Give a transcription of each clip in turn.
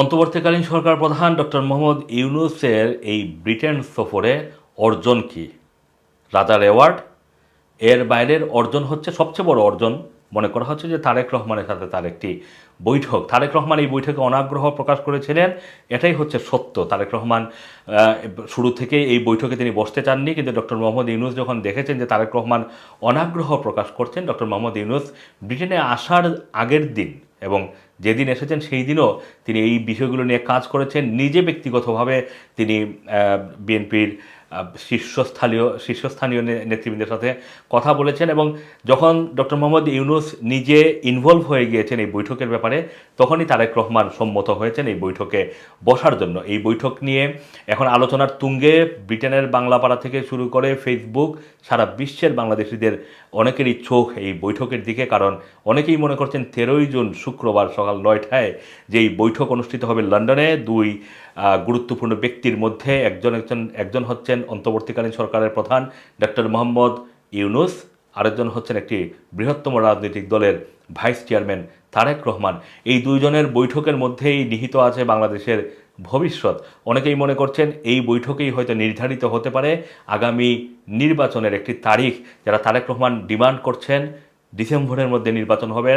অন্তর্বর্তীকালীন সরকার প্রধান ডক্টর মোহাম্মদ ইউনুসের এই ব্রিটেন সফরে অর্জন কি? রাজার অ্যাওয়ার্ড এর বাইরের অর্জন হচ্ছে সবচেয়ে বড় অর্জন। মনে করা হচ্ছে যে তারেক রহমানের সাথে তার একটি বৈঠক। তারেক রহমান এই বৈঠকে অনাগ্রহ প্রকাশ করেছিলেন। এটাই হচ্ছে সত্য। তারেক রহমান শুরু থেকেই এই বৈঠকে তিনি বসতে চাননি, কিন্তু ডক্টর মোহাম্মদ ইউনুস যখন দেখেছেন যে তারেক রহমান অনাগ্রহ প্রকাশ করছেন, ডক্টর মোহাম্মদ ইউনুস ব্রিটেনে আসার আগের দিন এবং যেদিন এসেছেন সেই দিনও তিনি এই বিষয়গুলো নিয়ে কাজ করেছেন। নিজে ব্যক্তিগতভাবে তিনি বিএনপির শীর্ষস্থানীয় শীর্ষস্থানীয় নেতৃবৃন্দের সাথে কথা বলেছেন এবং যখন ডক্টর মোহাম্মদ ইউনুস নিজে ইনভলভ হয়ে গিয়েছেন এই বৈঠকের ব্যাপারে, তখনই তারেক রহমান সম্মত হয়েছেন এই বৈঠকে বসার জন্য। এই বৈঠক নিয়ে এখন আলোচনার তুঙ্গে ব্রিটেনের বাংলাপাড়া থেকে শুরু করে ফেসবুক, সারা বিশ্বের বাংলাদেশিদের অনেকেরই চোখ এই বৈঠকের দিকে, কারণ অনেকেই মনে করছেন তেরোই জুন শুক্রবার সকাল নয়টায় যে এই বৈঠক অনুষ্ঠিত হবে লন্ডনে, দুই গুরুত্বপূর্ণ ব্যক্তির মধ্যে একজন একজন একজন হচ্ছেন অন্তর্বর্তীকালীন সরকারের প্রধান ডক্টর মোহাম্মদ ইউনুস, আরেকজন হচ্ছেন একটি বৃহত্তম রাজনৈতিক দলের ভাইস চেয়ারম্যান তারেক রহমান। এই দুইজনের বৈঠকের মধ্যেই নিহিত আছে বাংলাদেশের ভবিষ্যৎ। অনেকেই মনে করছেন এই বৈঠকেই হয়তো নির্ধারিত হতে পারে। আগামী নির্বাচনের একটি তারিখ যারা তারেক রহমান ডিমান্ড করছেন ডিসেম্বরের মধ্যে নির্বাচন হবে।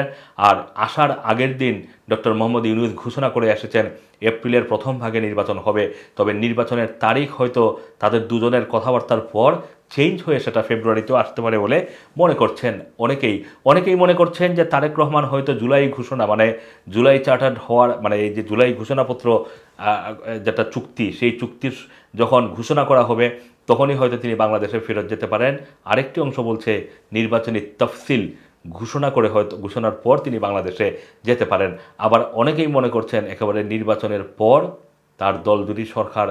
আর আসার আগের দিন ডক্টর মোহাম্মদ ইউনুস ঘোষণা করে এসেছেন, এপ্রিলের প্রথম ভাগে নির্বাচন হবে। তবে নির্বাচনের তারিখ হয়তো তাদের দুজনের কথাবার্তার পর চেঞ্জ হয়ে সেটা ফেব্রুয়ারিতেও আসতে পারে বলে মনে করছেন অনেকেই। অনেকেই মনে করছেন যে তারেক রহমান হয়তো জুলাই ঘোষণা মানে জুলাই চার্টার্ড হওয়ার মানে এই যে জুলাই ঘোষণাপত্র যেটা চুক্তি, সেই চুক্তির যখন ঘোষণা করা হবে, তখনই হয়তো তিনি বাংলাদেশে ফেরত যেতে পারেন। আরেকটি অংশ বলছে, নির্বাচনী তফসিল ঘোষণা করে হয়তো, ঘোষণার পর তিনি বাংলাদেশে যেতে পারেন। আবার অনেকেই মনে করছেন একেবারে নির্বাচনের পর তার দল যদি সরকার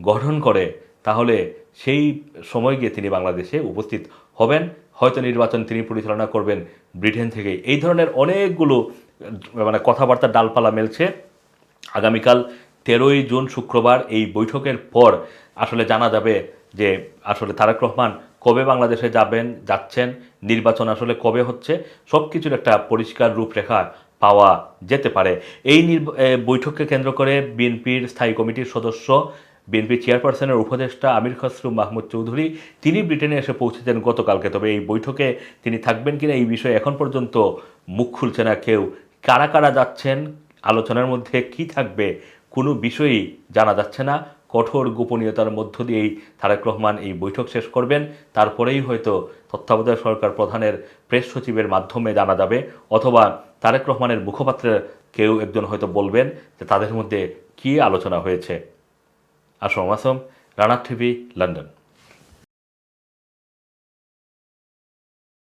গঠন করে, তাহলে সেই সময় গিয়ে তিনি বাংলাদেশে উপস্থিত হবেন। হয়তো নির্বাচন তিনি পরিচালনা করবেন ব্রিটেন থেকে এই ধরনের অনেকগুলো মানে কথাবার্তা ডালপালা মেলছে। আগামীকাল তেরোই জুন শুক্রবার এই বৈঠকের পর আসলে জানা যাবে যে আসলে তারেক রহমান কবে বাংলাদেশে যাবেন, যাচ্ছেন, নির্বাচন আসলে কবে হচ্ছে সব কিছুর একটা পরিষ্কার রূপরেখা পাওয়া যেতে পারে। এই বৈঠককে কেন্দ্র করে বিএনপির স্থায়ী কমিটির সদস্য, বিএনপি চেয়ারপারসনের উপদেষ্টা আমির খসরু মাহমুদ চৌধুরী, তিনি ব্রিটেনে এসে পৌঁছেছেন গতকালকে। তবে এই বৈঠকে তিনি থাকবেন কিনা এই বিষয়ে এখন পর্যন্ত মুখ খুলছে না কেউ। কারা কারা যাচ্ছেন, আলোচনার মধ্যে কি থাকবে, কোনো বিষয়ই জানা যাচ্ছে না। কঠোর গোপনীয়তার মধ্য দিয়েই তারেক রহমান এই বৈঠক শেষ করবেন। তারপরেই হয়তো তত্ত্বাবধায়ক সরকার প্রধানের প্রেস সচিবের মাধ্যমে জানা যাবে, অথবা তারেক রহমানের মুখপাত্রের কেউ একজন হয়তো বলবেন যে তাদের মধ্যে কী আলোচনা হয়েছে। Assam Assam Rana TV, London.